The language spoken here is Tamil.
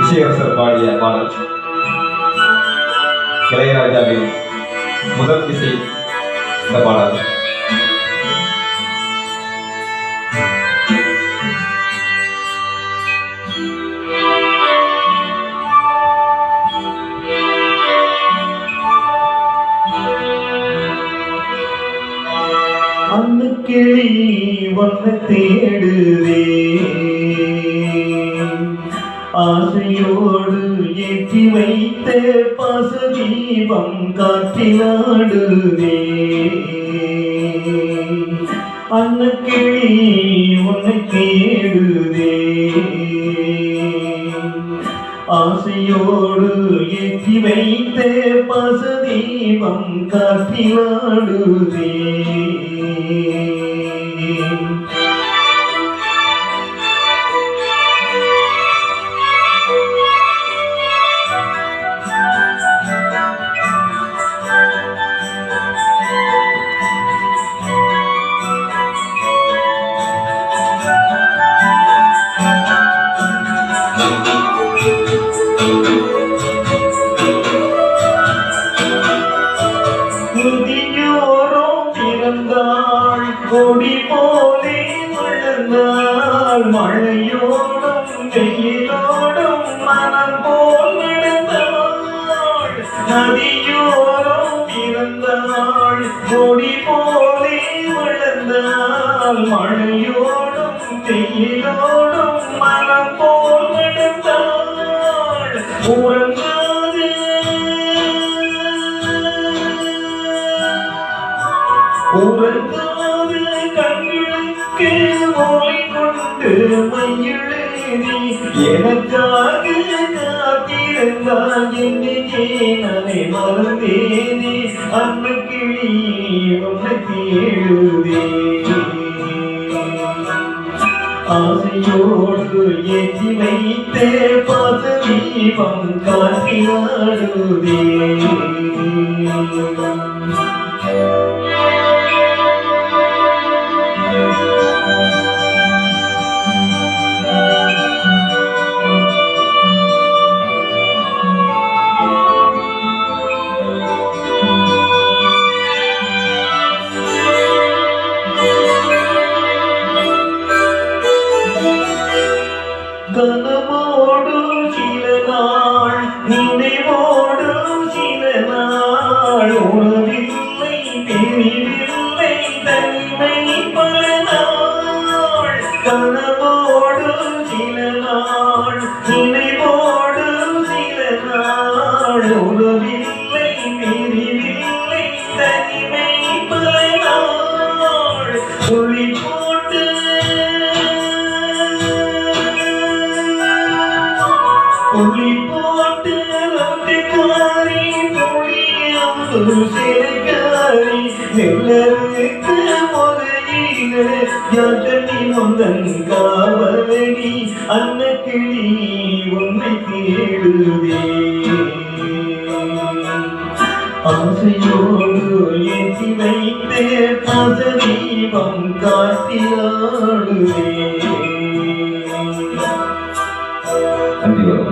இசையரசர் பாடிய பாடல். இளையராஜாவின் முதல் இசை இந்த பாடல். அன்னுக்கிளி ஒன்று தேடுவே வைத்த பசதீபம் காற்றினாடுதே அன்னுக்கிளி உன்னை தேடுதே ஆசையோடு ஏற்றி வைத்த பசதீபம் காற்றினாடுதே கொடி போலே வளர்ந்தாள் மழையோடும் வெயிலோடும் மனம் போல் நடந்தாள் நதியோரம் பிறந்தாள் கொடி போலே வளர்ந்தாள் மழையோடும் வெயிலோடும் மனம் போல் நடந்தாள் உறங்காது. உறங்க கண்களுக்கு மொழி கொண்டு மையெழுதி எனக்காக காத்திருந்தால் என்னையே நானே மறந்தேனே. அன்பு கிளி உன்னை தேடுதே. ஆசையோடு ஏற்றி காட்டினாடுதே கனவோடும் சில நாள் ஒளி போட்டு காரி மொழியாம் சிலைக்காரி நெல்லருக்கு முறையீடு முந்தன் காவலடி அன்ன உன்னை தேடுதே ஆசையோடு ஏற்றி காட்டியாடுதே நன்றி வரும்.